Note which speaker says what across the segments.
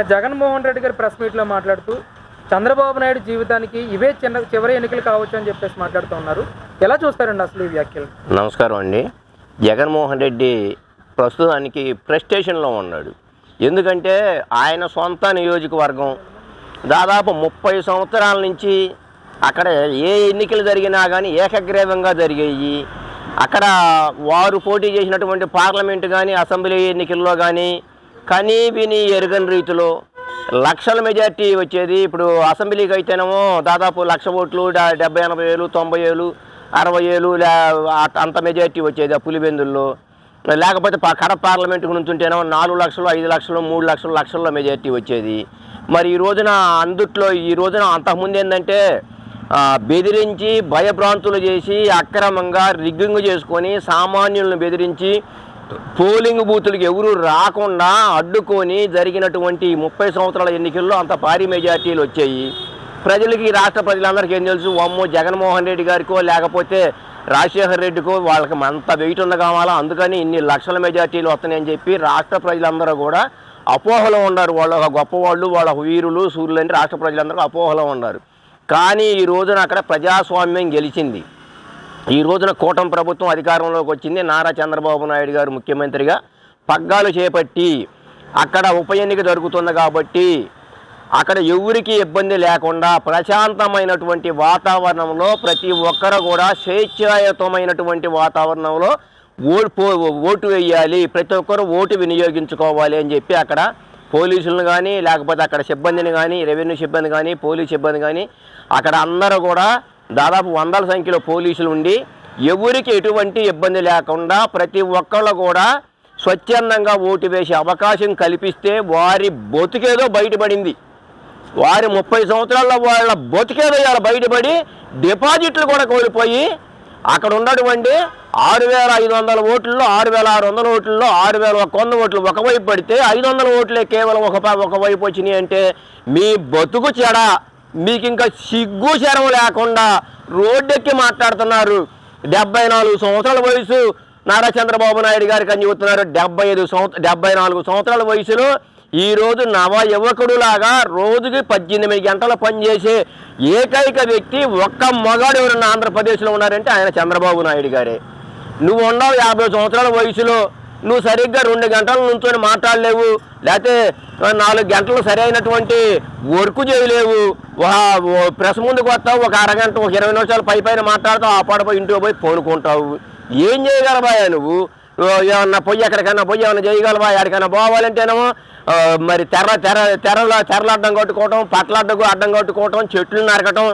Speaker 1: జగన్మోహన్ రెడ్డి గారు ప్రెస్ మీట్లో మాట్లాడుతూ చంద్రబాబు నాయుడు జీవితానికి ఇవే చిన్న చివరి ఎన్నికలు కావచ్చు అని చెప్పేసి మాట్లాడుతూ ఉన్నారు. ఎలా చూస్తారండి అసలు ఈ వ్యాఖ్యలు?
Speaker 2: నమస్కారం అండి. జగన్మోహన్ రెడ్డి ప్రస్తుతానికి ప్రెస్టేషన్లో ఉన్నాడు. ఎందుకంటే ఆయన సొంత నియోజకవర్గం. దాదాపు ముప్పై సంవత్సరాల నుంచి అక్కడ ఏ ఎన్నికలు జరిగినా కానీ ఏకగ్రీవంగా జరిగాయి. అక్కడ వారు పోటీ చేసినటువంటి పార్లమెంటు కానీ అసెంబ్లీ ఎన్నికల్లో కానీ కనీ విని ఎరుగని రీతిలో లక్షల మెజార్టీ వచ్చేది. ఇప్పుడు అసెంబ్లీకి అయితేనేమో దాదాపు లక్ష ఓట్లు డెబ్బై ఎనభై వేలు తొంభై వేలు అరవై వేలు లే అంత మెజార్టీ వచ్చేది ఆ పులిబెందుల్లో లేకపోతే కడప పార్లమెంట్కి నుంచి ఉంటేనేమో నాలుగు లక్షలు ఐదు లక్షలు మూడు లక్షలు లక్షల్లో మెజార్టీ వచ్చేది. మరి ఈ రోజున అందుట్లో ఈ రోజున అంతకుముందు ఏంటంటే బెదిరించి భయభ్రాంతులు చేసి అక్రమంగా రిగ్గింగ్ చేసుకొని సామాన్యులను బెదిరించి పోలింగ్ బూతులకు ఎవరు రాకుండా అడ్డుకొని జరిగినటువంటి ముప్పై సంవత్సరాల ఎన్నికల్లో అంత భారీ మెజార్టీలు వచ్చాయి. ప్రజలకి ఈ రాష్ట్ర ప్రజలందరికీ ఏం తెలుసు? అమ్మో జగన్మోహన్ రెడ్డి గారికో లేకపోతే రాజశేఖర్ రెడ్డికో వాళ్ళకి అంత వెయిట్ ఉంది కావాలా? అందుకని ఇన్ని లక్షల మెజార్టీలు వస్తున్నాయని చెప్పి రాష్ట్ర ప్రజలందరూ కూడా అపోహలో ఉన్నారు. వాళ్ళ గొప్పవాళ్ళు వాళ్ళ వీరులు సూర్యులు రాష్ట్ర ప్రజలందరూ అపోహలో ఉన్నారు. కానీ ఈ రోజున అక్కడ ప్రజాస్వామ్యం గెలిచింది. ఈ రోజున కూటమి ప్రభుత్వం అధికారంలోకి వచ్చింది. నారా చంద్రబాబు నాయుడు గారు ముఖ్యమంత్రిగా పగ్గాలు చేపట్టి అక్కడ ఉప ఎన్నిక జరుగుతుంది కాబట్టి అక్కడ ఎవరికి ఇబ్బంది లేకుండా ప్రశాంతమైనటువంటి వాతావరణంలో ప్రతి ఒక్కరు కూడా స్వేచ్ఛాయుతమైనటువంటి వాతావరణంలో ఓటు పో- ఓటు వేయాలి. ప్రతి ఒక్కరు ఓటు వినియోగించుకోవాలి అని చెప్పి అక్కడ పోలీసులను కానీ లేకపోతే అక్కడ సిబ్బందిని కానీ రెవెన్యూ సిబ్బంది కానీ పోలీస్ సిబ్బంది కానీ అక్కడ అందరూ కూడా దాదాపు వందల సంఖ్యలో పోలీసులు ఉండి ఎవరికి ఎటువంటి ఇబ్బంది లేకుండా ప్రతి ఒక్కళ్ళు కూడా స్వచ్ఛందంగా ఓటు వేసే అవకాశం కల్పిస్తే వారి బతుకేదో బయటపడింది. వారి ముప్పై సంవత్సరాల్లో వాళ్ళ బతికేదో ఇలా బయటపడి డిపాజిట్లు కూడా కోల్పోయి అక్కడ ఉన్నటువంటి ఆరు వేల ఐదు వందల ఓట్లలో ఆరు వేల ఆరు వందల ఓట్లలో ఆరు వేల ఒక వంద ఓట్లు ఒకవైపు పడితే ఐదు వందల ఓట్లే కేవలం ఒక ఒకవైపు వచ్చినాయి అంటే మీ బతుకు చెడ. మీకు ఇంకా సిగ్గు శరం లేకుండా రోడ్డెక్కి మాట్లాడుతున్నారు. డెబ్బై నాలుగు సంవత్సరాల వయసు నారా చంద్రబాబు నాయుడు గారికి అని చెబుతున్నారు. డెబ్బై ఐదు సంవత్సర డెబ్బై నాలుగు సంవత్సరాల వయసులో ఈరోజు నవ యువకుడులాగా రోజుకి పద్దెనిమిది గంటలు పనిచేసే ఏకైక వ్యక్తి ఒక్క మగాడు ఎవరన్నా ఆంధ్రప్రదేశ్లో ఉన్నారంటే ఆయన చంద్రబాబు నాయుడు గారే. నువ్వు ఉన్నావు యాభై సంవత్సరాల వయసులో. నువ్వు సరిగ్గా రెండు గంటల నుంచొని మాట్లాడలేవు. లేకపోతే నాలుగు గంటలు సరైనటువంటి వర్క్ చేయలేవు వా- ఓ ప్రెస్ ముందుకు వస్తావు ఒక అరగంట ఒక ఇరవై నిమిషాలు పై పైన మాట్లాడతావు ఆ పాడపోయి ఇంటికి పోయి పోనుకుంటావు ఏం చేయగలవాయా నువ్వు? ఏమన్నా పోయి ఎక్కడికైనా పోయి ఏమన్నా చేయగలవా ఎక్కడికైనా పోవాలంటేనేమో మరి తెర తెర తెరలో తెరలు అడ్డం కట్టుకోవటం పట్ల అడ్డం అడ్డం కట్టుకోవటం చెట్లు నరకటం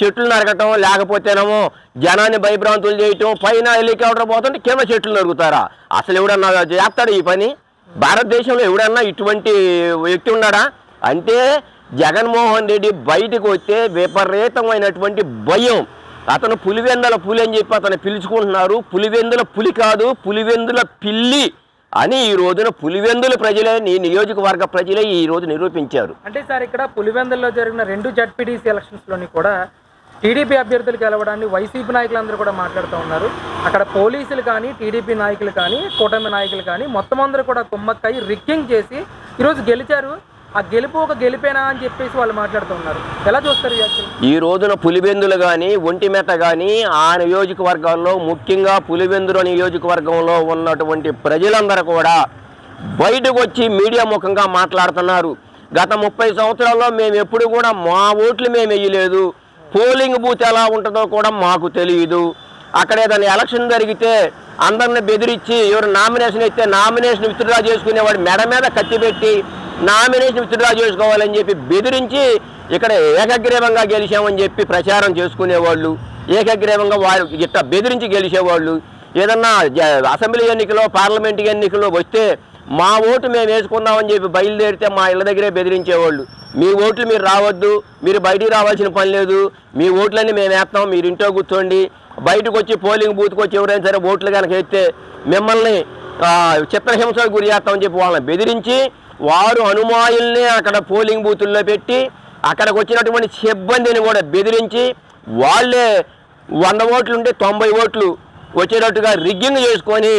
Speaker 2: చెట్లు నరకటం లేకపోతేనేమో జనాన్ని భయభ్రాంతులు చేయటం పైన హెలికాప్టర్ పోతుంటే కింద చెట్లు నరుగుతారా అసలు ఎవడన్నా చేస్తాడు ఈ పని? భారతదేశంలో ఎవడన్నా ఇటువంటి వ్యక్తి ఉన్నాడా? అంటే జగన్మోహన్ రెడ్డి బయటకు వస్తే విపరీతమైనటువంటి భయం. అతను పులివెందుల పులి అని చెప్పి అతను పిలుచుకుంటున్నారు. పులివెందుల పులి కాదు పులివెందుల పిల్లి అని ఈ రోజున పులివెందుల ప్రజలే నీ నియోజకవర్గ ప్రజలే ఈ రోజు నిరూపించారు.
Speaker 1: అంటే సార్ ఇక్కడ పులివెందుల్లో జరిగిన రెండు జడ్పీటీసీ ఎలక్షన్స్లోని కూడా టీడీపీ అభ్యర్థులు గెలవడాన్ని వైసీపీ నాయకులందరూ కూడా మాట్లాడుతూ ఉన్నారు. అక్కడ పోలీసులు కానీ టీడీపీ నాయకులు కానీ కూటమి నాయకులు కానీ మొత్తం అందరూ కూడా కుమ్మక్కై రిక్కింగ్ చేసి ఈరోజు గెలిచారు. ఆ గెలుపు ఒక గెలిపేనా అని చెప్పేసి వాళ్ళు మాట్లాడుతూ ఉన్నారు. ఎలా చూస్తారు ఈ
Speaker 2: రోజున పులివెందులు కానీ ఒంటిమెట్ట కానీ ఆ నియోజకవర్గాల్లో ముఖ్యంగా పులివెందుల నియోజకవర్గంలో ఉన్నటువంటి ప్రజలందరూ కూడా బయటకు వచ్చి మీడియా ముఖంగా మాట్లాడుతున్నారు. గత ముప్పై సంవత్సరాల్లో మేము ఎప్పుడు కూడా మా ఓట్లు మేము వేయలేదు. పోలింగ్ బూత్ ఎలా ఉంటుందో కూడా మాకు తెలియదు అక్కడ ఏదైనా ఎలక్షన్ జరిగితే అందరిని బెదిరించి ఎవరు నామినేషన్ ఇస్తే నామినేషన్ విత్డ్రా చేసుకునేవాడు మెడ మీద కత్తి పెట్టి నామినేషన్ విత్డ్రా చేసుకోవాలని చెప్పి బెదిరించి ఇక్కడ ఏకగ్రీవంగా గెలిచామని చెప్పి ప్రచారం చేసుకునేవాళ్ళు. ఏకగ్రీవంగా వారు ఇట్లా బెదిరించి గెలిచేవాళ్ళు. ఏదన్నా అసెంబ్లీ ఎన్నికలో పార్లమెంట్ ఎన్నికల్లో వస్తే మా ఓటు మేము వేసుకుందామని చెప్పి బయలుదేరితే మా ఇళ్ళ దగ్గరే బెదిరించేవాళ్ళు. మీ ఓట్లు మీరు రావద్దు మీరు బయటికి రావాల్సిన పని లేదు మీ ఓట్లన్నీ మేము వేస్తాం మీరు ఇంట్లో కూర్చోండి. బయటకు వచ్చి పోలింగ్ బూత్కి వచ్చి ఎవరైనా సరే ఓట్లు కనుక వేస్తే మిమ్మల్ని చిత్రహింసకు గురి చేస్తామని చెప్పి వాళ్ళని బెదిరించి వారు అనుమాయుల్ని అక్కడ పోలింగ్ బూతుల్లో పెట్టి అక్కడికి వచ్చినటువంటి సిబ్బందిని కూడా బెదిరించి వాళ్ళే వంద ఓట్లు ఉంటే తొంభై ఓట్లు వచ్చేటట్టుగా రిగ్గింగ్ చేసుకొని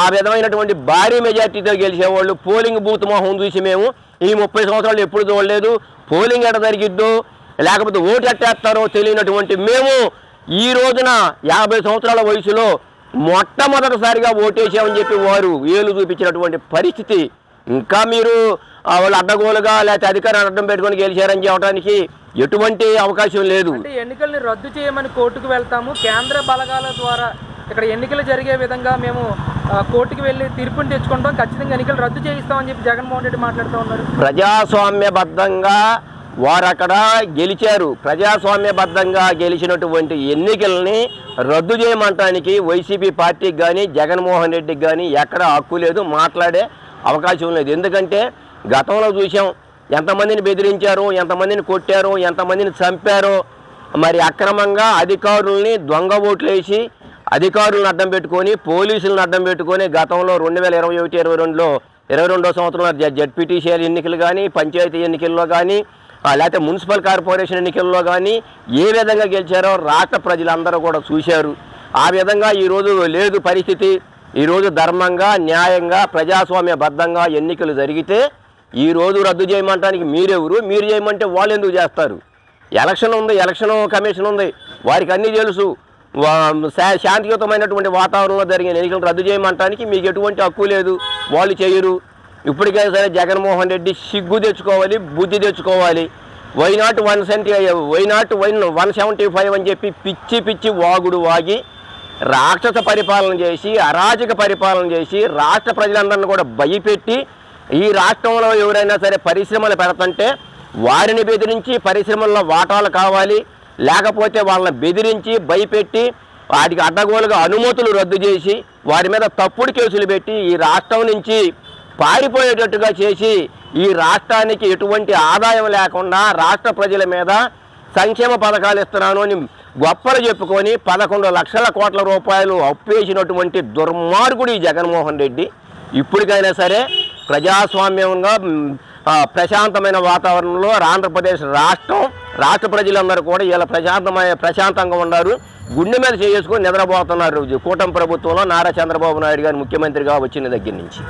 Speaker 2: ఆ విధమైనటువంటి భారీ మెజార్టీతో గెలిచేవాళ్ళు పోలింగ్ బూత్ మొహం చూసి మేము ఈ ముప్పై సంవత్సరాలు ఎప్పుడు చూడలేదు. పోలింగ్ ఎట జరిగిద్దో లేకపోతే ఓటు ఎట్టేస్తారో తెలియనటువంటి మేము ఈ రోజున యాభై సంవత్సరాల వయసులో మొట్టమొదటిసారిగా ఓటేసామని చెప్పి వారు ఏలు చూపించినటువంటి పరిస్థితి. ఇంకా మీరు వాళ్ళు అడ్డగోలుగా లేకపోతే అధికారాన్ని అడ్డం పెట్టుకొని గెలిచారని చెప్పడానికి ఎటువంటి అవకాశం లేదు.
Speaker 1: అంటే ఎన్నికల్ని రద్దు చేయమని కోర్టుకు వెళ్తాము. కేంద్ర బలగాల ద్వారా ఇక్కడ ఎన్నికలు జరిగే విధంగా మేము కోర్టుకు వెళ్ళి తీర్పుని తెచ్చుకుంటాం. ఖచ్చితంగా ఎన్నికలు రద్దు చేయిస్తామని చెప్పి జగన్మోహన్ రెడ్డి మాట్లాడుతూ ఉన్నారు.
Speaker 2: ప్రజాస్వామ్యబద్ధంగా వారు అక్కడ గెలిచారు. ప్రజాస్వామ్యబద్ధంగా గెలిచినటువంటి ఎన్నికల్ని రద్దు చేయమంటానికి వైసీపీ పార్టీకి కానీ జగన్మోహన్ రెడ్డికి కానీ ఎక్కడ హక్కు లేదు మాట్లాడే అవకాశం లేదు. ఎందుకంటే గతంలో చూసాం ఎంతమందిని బెదిరించారు ఎంతమందిని కొట్టారు ఎంతమందిని చంపారు. మరి అక్రమంగా అధికారుల్ని దొంగ ఓట్లు వేసి అధికారులను అడ్డం పెట్టుకొని పోలీసులను అడ్డం పెట్టుకొని గతంలో రెండు వేల ఇరవై ఒకటి ఇరవై రెండులో ఇరవై రెండో సంవత్సరంలో జడ్పీటీసీఎల్ ఎన్నికలు కానీ పంచాయతీ ఎన్నికల్లో కానీ లేకపోతే మున్సిపల్ కార్పొరేషన్ ఎన్నికల్లో కానీ ఏ విధంగా గెలిచారో రాష్ట్ర ప్రజలందరూ కూడా చూశారు. ఆ విధంగా ఈరోజు లేదు పరిస్థితి. ఈరోజు ధర్మంగా న్యాయంగా ప్రజాస్వామ్యబద్ధంగా ఎన్నికలు జరిగితే ఈ రోజు రద్దు చేయమంటానికి మీరెవరు? మీరు చేయమంటే వాళ్ళు ఎందుకు చేస్తారు? ఎలక్షన్ ఉంది ఎలక్షన్ కమిషన్ ఉంది. వారికి అన్నీ తెలుసు. శాంతియుతమైనటువంటి వాతావరణంలో జరిగిన ఎన్నికలు రద్దు చేయమంటానికి మీకు ఎటువంటి హక్కు లేదు. వాళ్ళు చేయరు. ఇప్పటికైనా సరే జగన్మోహన్ రెడ్డి సిగ్గు తెచ్చుకోవాలి బుద్ధి తెచ్చుకోవాలి. Why not one centi why not one one seventy five అని చెప్పి పిచ్చి పిచ్చి వాగుడు వాగి రాక్షస పరిపాలన చేసి అరాజక పరిపాలన చేసి రాష్ట్ర ప్రజలందరిని కూడా భయపెట్టి ఈ రాష్ట్రంలో ఎవరైనా సరే పరిశ్రమలు పెడతంటే వారిని బెదిరించి పరిశ్రమల్లో వాటాలు కావాలి. లేకపోతే వాళ్ళని బెదిరించి భయపెట్టి వాటికి అడ్డగోలుగా అనుమతులు రద్దు చేసి వారి మీద తప్పుడు కేసులు పెట్టి ఈ రాష్ట్రం నుంచి పారిపోయేటట్టుగా చేసి ఈ రాష్ట్రానికి ఎటువంటి ఆదాయం లేకుండా రాష్ట్ర ప్రజల మీద సంక్షేమ పథకాలు ఇస్తున్నాను అని గొప్పలు చెప్పుకొని పదకొండు లక్షల కోట్ల రూపాయలు అప్పేసినటువంటి దుర్మార్గుడు ఈ జగన్మోహన్ రెడ్డి. ఇప్పటికైనా సరే ప్రజాస్వామ్యంగా ప్రశాంతమైన వాతావరణంలో ఆంధ్రప్రదేశ్ రాష్ట్రం రాష్ట్ర ప్రజలందరూ కూడా ఇలా ప్రశాంతమైన ప్రశాంతంగా ఉన్నారు. గుండె మీద చేసుకొని నిద్రపోతున్నారు. కూటమి ప్రభుత్వంలో నారా చంద్రబాబు నాయుడు గారు ముఖ్యమంత్రిగా వచ్చిన దగ్గర నుంచి.